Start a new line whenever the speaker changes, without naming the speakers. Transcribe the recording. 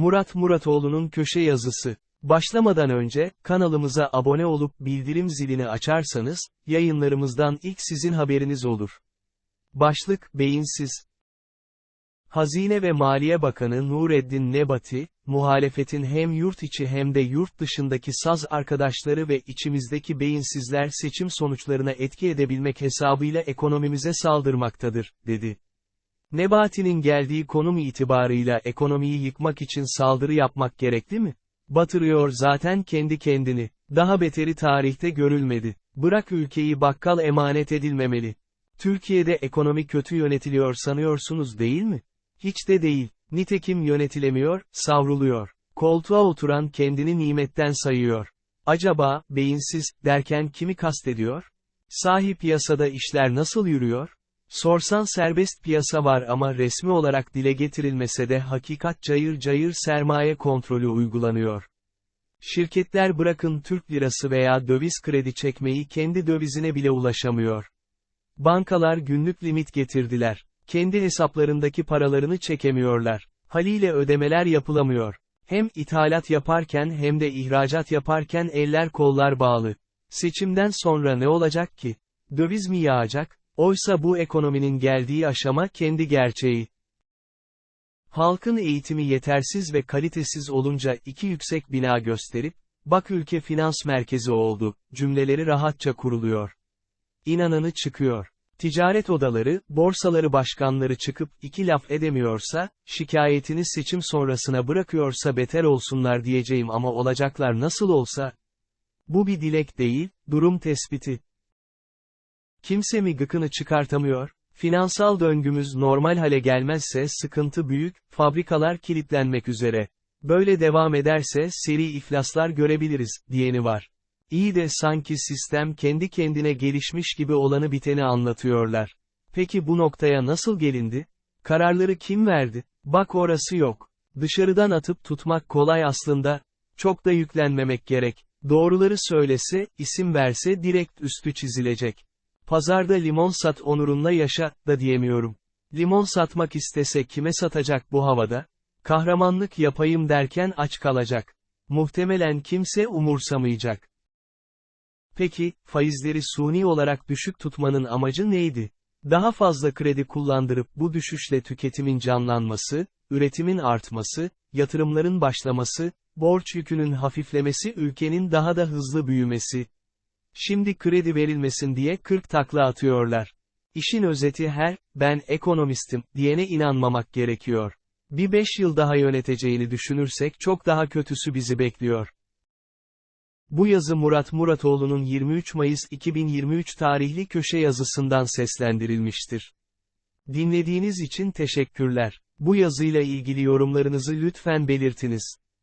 Murat Muratoğlu'nun köşe yazısı. Başlamadan önce, kanalımıza abone olup bildirim zilini açarsanız, yayınlarımızdan ilk sizin haberiniz olur. Başlık, beyinsiz. Hazine ve Maliye Bakanı Nureddin Nebati, muhalefetin hem yurt içi hem de yurt dışındaki saz arkadaşları ve içimizdeki beyinsizler seçim sonuçlarına etki edebilmek hesabıyla ekonomimize saldırmaktadır, dedi. Nebati'nin geldiği konum itibarıyla ekonomiyi yıkmak için saldırı yapmak gerekli mi? Batırıyor zaten kendi kendini. Daha beteri tarihte görülmedi. Bırak ülkeyi bakkal emanet edilmemeli. Türkiye'de ekonomi kötü yönetiliyor sanıyorsunuz değil mi? Hiç de değil. Nitekim yönetilemiyor, savruluyor. Koltuğa oturan kendini nimetten sayıyor. Acaba, beyinsiz, derken kimi kastediyor? Sahi piyasada işler nasıl yürüyor? Sorsan serbest piyasa var ama resmi olarak dile getirilmese de hakikat cayır cayır sermaye kontrolü uygulanıyor. Şirketler bırakın Türk lirası veya döviz kredi çekmeyi kendi dövizine bile ulaşamıyor. Bankalar günlük limit getirdiler. Kendi hesaplarındaki paralarını çekemiyorlar. Haliyle ödemeler yapılamıyor. Hem ithalat yaparken hem de ihracat yaparken eller kollar bağlı. Seçimden sonra ne olacak ki? Döviz mi yağacak? Oysa bu ekonominin geldiği aşama kendi gerçeği. Halkın eğitimi yetersiz ve kalitesiz olunca iki yüksek bina gösterip, bak ülke finans merkezi oldu, cümleleri rahatça kuruluyor. İnananı çıkıyor. Ticaret odaları, borsaları başkanları çıkıp iki laf edemiyorsa, şikayetini seçim sonrasına bırakıyorsa beter olsunlar diyeceğim ama olacaklar nasıl olsa. Bu bir dilek değil, durum tespiti. Kimse mi gıkını çıkartamıyor? Finansal döngümüz normal hale gelmezse sıkıntı büyük, fabrikalar kilitlenmek üzere. Böyle devam ederse seri iflaslar görebiliriz, diyeni var. İyi de sanki sistem kendi kendine gelişmiş gibi olanı biteni anlatıyorlar. Peki bu noktaya nasıl gelindi? Kararları kim verdi? Bak orası yok. Dışarıdan atıp tutmak kolay aslında. Çok da yüklenmemek gerek. Doğruları söylese, isim verse direkt üstü çizilecek. Pazarda limon sat onurunla yaşa, da diyemiyorum. Limon satmak istese kime satacak bu havada? Kahramanlık yapayım derken aç kalacak. Muhtemelen kimse umursamayacak. Peki, faizleri suni olarak düşük tutmanın amacı neydi? Daha fazla kredi kullandırıp bu düşüşle tüketimin canlanması, üretimin artması, yatırımların başlaması, borç yükünün hafiflemesi ülkenin daha da hızlı büyümesi. Şimdi kredi verilmesin diye 40 takla atıyorlar. İşin özeti her, ben ekonomistim, diyene inanmamak gerekiyor. Bir 5 yıl daha yöneteceğini düşünürsek çok daha kötüsü bizi bekliyor. Bu yazı Murat Muratoğlu'nun 23 Mayıs 2023 tarihli köşe yazısından seslendirilmiştir. Dinlediğiniz için teşekkürler. Bu yazıyla ilgili yorumlarınızı lütfen belirtiniz.